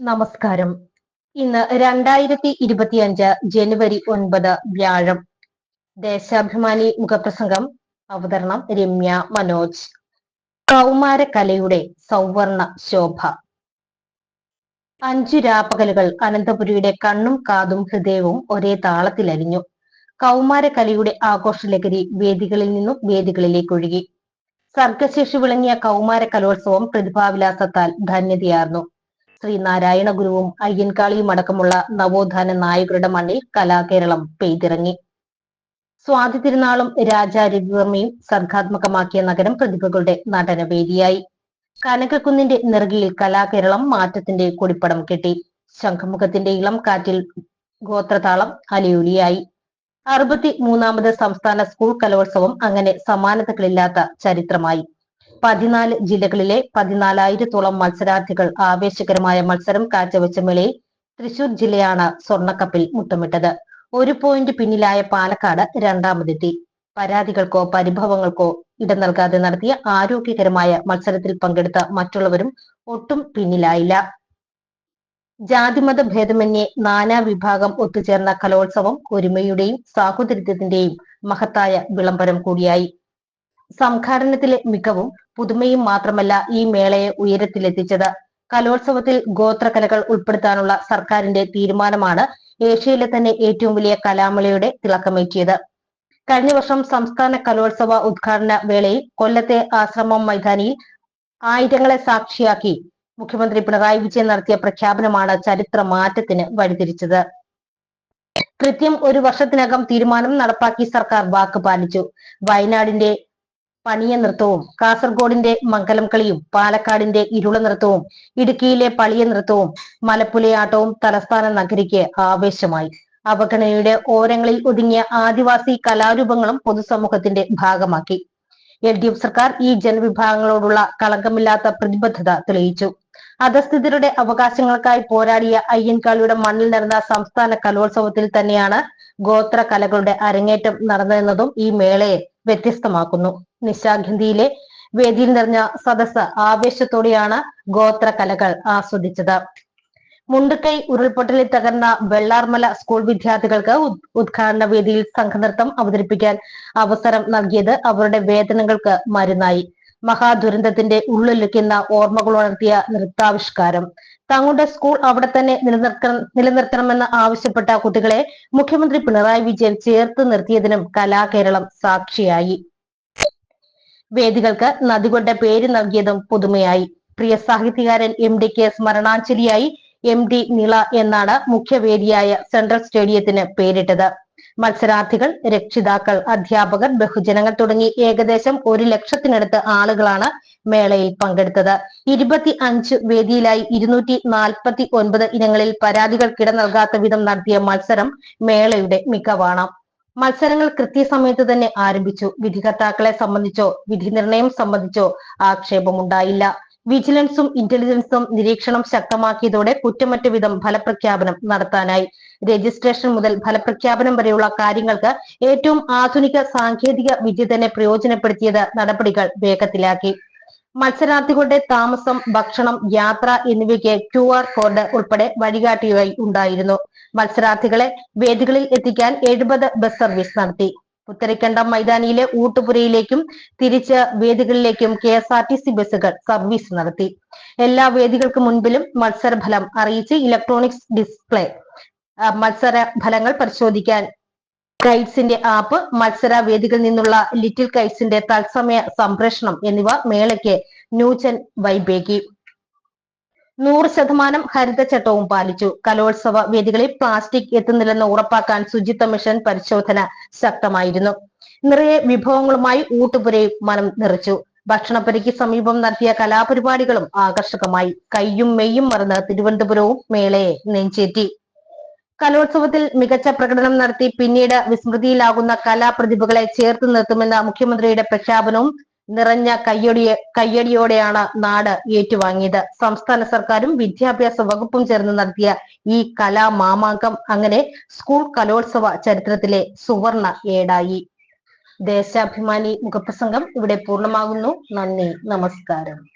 നമസ്കാരം. ഇന്ന് രണ്ടായിരത്തി ഇരുപത്തിയഞ്ച് ജനുവരി ഒൻപത് വ്യാഴം. ദേശാഭിമാനി മുഖപ്രസംഗം അവതരണം രമ്യ മനോജ്. കൗമാരകലയുടെ സൗവർണ ശോഭ. അഞ്ചു രാപ്പകലുകൾ അനന്തപുരിയുടെ കണ്ണും കാതും ഹൃദയവും ഒരേ താളത്തിലരിഞ്ഞു. കൗമാര കലയുടെ ആഘോഷലഹരി വേദികളിൽ നിന്നും വേദികളിലേക്ക് ഒഴുകി. സർഗശേഷി വിളങ്ങിയ കൗമാര കലോത്സവം പ്രതിഭാവിലാസത്താൽ ധന്യതയാർന്നു. ശ്രീനാരായണ ഗുരുവും അയ്യൻകാളിയും അടക്കമുള്ള നവോത്ഥാന നായകരുടെ മണ്ണിൽ കലാകേരളം പെയ്തിറങ്ങി. സ്വാതി തിരുനാളും രാജാ രവിവർമ്മയും സർഗാത്മകമാക്കിയ നഗരം പ്രതിഭകളുടെ നടനവേദിയായി. കനകക്കുന്നിന്റെ നെറുകയിൽ കലാകേരളം മാറ്റത്തിന്റെ കൊടിപ്പടം കെട്ടി. ശംഖമുഖത്തിന്റെ ഇളം കാറ്റിൽ ഗോത്രതാളം അലയൊലിയായി. അറുപത്തി മൂന്നാമത് സംസ്ഥാന സ്കൂൾ കലോത്സവം അങ്ങനെ സമാനതകളില്ലാത്ത ചരിത്രമായി. പതിനാല് ജില്ലകളിലെ പതിനാലായിരത്തോളം മത്സരാർത്ഥികൾ ആവേശകരമായ മത്സരം കാഴ്ചവെച്ച മേളയിൽ തൃശൂർ ജില്ലയാണ് സ്വർണക്കപ്പിൽ മുത്തമിട്ടത് ഒരു പോയിന്റ് പിന്നിലായ പാലക്കാട് രണ്ടാമതെത്തി. പരാതികൾക്കോ പരിഭവങ്ങൾക്കോ ഇടം നൽകാതെ നടത്തിയ ആരോഗ്യകരമായ മത്സരത്തിൽ പങ്കെടുത്ത മറ്റുള്ളവരും ഒട്ടും പിന്നിലായില്ല. ജാതിമത ഭേദമന്യേ നാനാ വിഭാഗം ഒത്തുചേർന്ന കലോത്സവം ഒരുമയുടെയും സാഹോദര്യത്തിന്റെയും മഹത്തായ വിളംബരം കൂടിയായി. സംഘാടനത്തിലെ മികവും പുതുമയും മാത്രമല്ല ഈ മേളയെ ഉയരത്തിലെത്തിച്ചത്. കലോത്സവത്തിൽ ഗോത്രകലകൾ ഉൾപ്പെടുത്താനുള്ള സർക്കാരിന്റെ തീരുമാനമാണ് ഏഷ്യയിലെ തന്നെ ഏറ്റവും വലിയ കലാമേളയുടെ തിളക്കമേറ്റിയത്. കഴിഞ്ഞ വർഷം സംസ്ഥാന കലോത്സവ ഉദ്ഘാടന വേളയിൽ കൊല്ലത്തെ ആശ്രമം മൈതാനിയിൽ ആയിരങ്ങളെ സാക്ഷിയാക്കി മുഖ്യമന്ത്രി പിണറായി വിജയൻ നടത്തിയ പ്രഖ്യാപനമാണ് ചരിത്ര മാറ്റത്തിന് വഴിതിരിച്ചത്. കൃത്യം ഒരു വർഷത്തിനകം തീരുമാനം നടപ്പാക്കി സർക്കാർ വാക്ക് പാലിച്ചു. വയനാടിന്റെ പണിയ നൃത്തവും കാസർഗോഡിന്റെ മംഗലം കളിയും പാലക്കാടിന്റെ ഇരുള നൃത്തവും ഇടുക്കിയിലെ പളിയ നൃത്തവും മലപ്പുലയാട്ടവും തലസ്ഥാന നഗരിക്ക് ആവേശമായി. അവഗണനയുടെ ഓരങ്ങളിൽ ഒതുങ്ങിയ ആദിവാസി കലാരൂപങ്ങളും പൊതുസമൂഹത്തിന്റെ ഭാഗമാക്കി. എൽ ഡി എഫ് സർക്കാർ ഈ ജനവിഭാഗങ്ങളോടുള്ള കളങ്കമില്ലാത്ത പ്രതിബദ്ധത തെളിയിച്ചു. അധസ്ഥിതരുടെ അവകാശങ്ങൾക്കായി പോരാടിയ അയ്യൻകാളിയുടെ മണ്ണിൽ നടന്ന സംസ്ഥാന കലോത്സവത്തിൽ തന്നെയാണ് ഗോത്ര കലകളുടെ അരങ്ങേറ്റം നടന്നതെന്നതും ഈ മേളയെ വ്യത്യസ്തമാക്കുന്നു. നിശാഗന്ധിയിലെ വേദിയിൽ നിറഞ്ഞ സദസ് ആവേശത്തോടെയാണ് ഗോത്ര കലകൾ ആസ്വദിച്ചത്. മുണ്ടുകൈ ഉരുൾപൊട്ടലിൽ തകർന്ന വെള്ളാർമല സ്കൂൾ വിദ്യാർത്ഥികൾക്ക് ഉദ്ഘാടന വേദിയിൽ സംഘനൃത്തം അവതരിപ്പിക്കാൻ അവസരം നൽകിയത് അവരുടെ വേദനകൾക്ക് മരുന്നായി. മഹാദുരന്തത്തിന്റെ ഉള്ളിലൊക്കുന്ന ഓർമ്മകൾ ഉണർത്തിയ നൃത്താവിഷ്കാരം. തങ്ങളുടെ സ്കൂൾ അവിടെ തന്നെ നിലനിർത്തണം നിലനിർത്തണമെന്ന് ആവശ്യപ്പെട്ട കുട്ടികളെ മുഖ്യമന്ത്രി പിണറായി വിജയൻ ചേർത്ത് നിർത്തിയതിനും കലാകേരളം സാക്ഷിയായി. വേദികൾക്ക് നദികളുടെ പേര് നൽകിയതും പുതുമയായി. പ്രിയ സാഹിത്യകാരൻ എം ഡിക്ക് സ്മരണാഞ്ജലിയായി എം ഡി നിള എന്നാണ് മുഖ്യവേദിയായ സെൻട്രൽ സ്റ്റേഡിയത്തിന് പേരിട്ടത്. മത്സരാർത്ഥികൾ രക്ഷിതാക്കൾ അധ്യാപകർ ബഹുജനങ്ങൾ തുടങ്ങി ഏകദേശം ഒരു ലക്ഷത്തിനടുത്ത് ആളുകളാണ് മേളയിൽ പങ്കെടുത്തത്. ഇരുപത്തി അഞ്ച് വേദിയിലായി ഇരുന്നൂറ്റി നാൽപ്പത്തി ഒൻപത് ഇനങ്ങളിൽ പരാതികൾക്കിട നൽകാത്ത വിധം നടത്തിയ മത്സരം മേളയുടെ മികവാണ്. മത്സരങ്ങൾ കൃത്യസമയത്ത് തന്നെ ആരംഭിച്ചു. വിധികർത്താക്കളെ സംബന്ധിച്ചോ വിധി നിർണയം സംബന്ധിച്ചോ ആക്ഷേപമുണ്ടായില്ല. വിജിലൻസും ഇന്റലിജൻസും നിരീക്ഷണം ശക്തമാക്കിയതോടെ കുറ്റമറ്റ വിധം ഫലപ്രഖ്യാപനം നടത്താനായി. രജിസ്ട്രേഷൻ മുതൽ ഫലപ്രഖ്യാപനം വരെയുള്ള കാര്യങ്ങൾക്ക് ഏറ്റവും ആധുനിക സാങ്കേതിക വിദ്യ തന്നെ പ്രയോജനപ്പെടുത്തിയത് നടപടികൾ വേഗത്തിലാക്കി. മത്സരാർത്ഥികളുടെ താമസം ഭക്ഷണം യാത്ര എന്നിവയ്ക്ക് ക്യു ആർ കോഡ് ഉൾപ്പെടെ വഴികാട്ടിയായി ഉണ്ടായിരുന്നു. മത്സരാർത്ഥികളെ വേദികളിൽ എത്തിക്കാൻ എഴുപത് ബസ് സർവീസ് നടത്തി. പുത്തരിക്കണ്ടം മൈതാനിയിലെ ഊട്ടുപുരയിലേക്കും തിരിച്ച് വേദികളിലേക്കും K S R T C ബസ്സുകൾ സർവീസ് നടത്തി. എല്ലാ വേദികൾക്ക് മുൻപിലും മത്സരഫലം അറിയിച്ച് ഇലക്ട്രോണിക്സ് ഡിസ്പ്ലേ മത്സര ഫലങ്ങൾ പരിശോധിക്കാൻ കൈറ്റ്സിന്റെ ആപ്പ് മത്സര വേദികളിൽ നിന്നുള്ള ലിറ്റിൽ കൈറ്റ്സിന്റെ തത്സമയ സംപ്രേഷണം എന്നിവ മേളയ്ക്ക് ന്യൂജൻ വൈബേകി. നൂറ് ശതമാനം ഹരിതചട്ടവും പാലിച്ചു. കലോത്സവ വേദികളിൽ പ്ലാസ്റ്റിക് എത്തുന്നില്ലെന്ന് ഉറപ്പാക്കാൻ ശുചിത്വ മിഷൻ പരിശോധന ശക്തമായിരുന്നു. നിറയെ വിഭവങ്ങളുമായി ഊട്ടുപുരയും മനം നിറച്ചു. ഭക്ഷണപ്പുരയ്ക്ക് സമീപം നടത്തിയ കലാപരിപാടികളും ആകർഷകമായി. കയ്യും മെയ്യും മറന്ന് തിരുവനന്തപുരവും മേളയെ നെഞ്ചേറ്റി. കലോത്സവത്തിൽ മികച്ച പ്രകടനം നടത്തി പിന്നീട് വിസ്മൃതിയിലാകുന്ന കലാപ്രതിഭകളെ ചേർത്ത് നിർത്തുമെന്ന മുഖ്യമന്ത്രിയുടെ പ്രഖ്യാപനവും നിറഞ്ഞ കയ്യടിയ കയ്യടിയോടെയാണ് നാട് ഏറ്റുവാങ്ങിയത്. സംസ്ഥാന സർക്കാരും വിദ്യാഭ്യാസ വകുപ്പും ചേർന്ന് നടത്തിയ ഈ കലാമാമാങ്കം അങ്ങനെ സ്കൂൾ കലോത്സവ ചരിത്രത്തിലെ സുവർണ ഏടായി. ദേശാഭിമാനി മുഖപ്രസംഗം ഇവിടെ പൂർണമാകുന്നു. നന്ദി. നമസ്കാരം.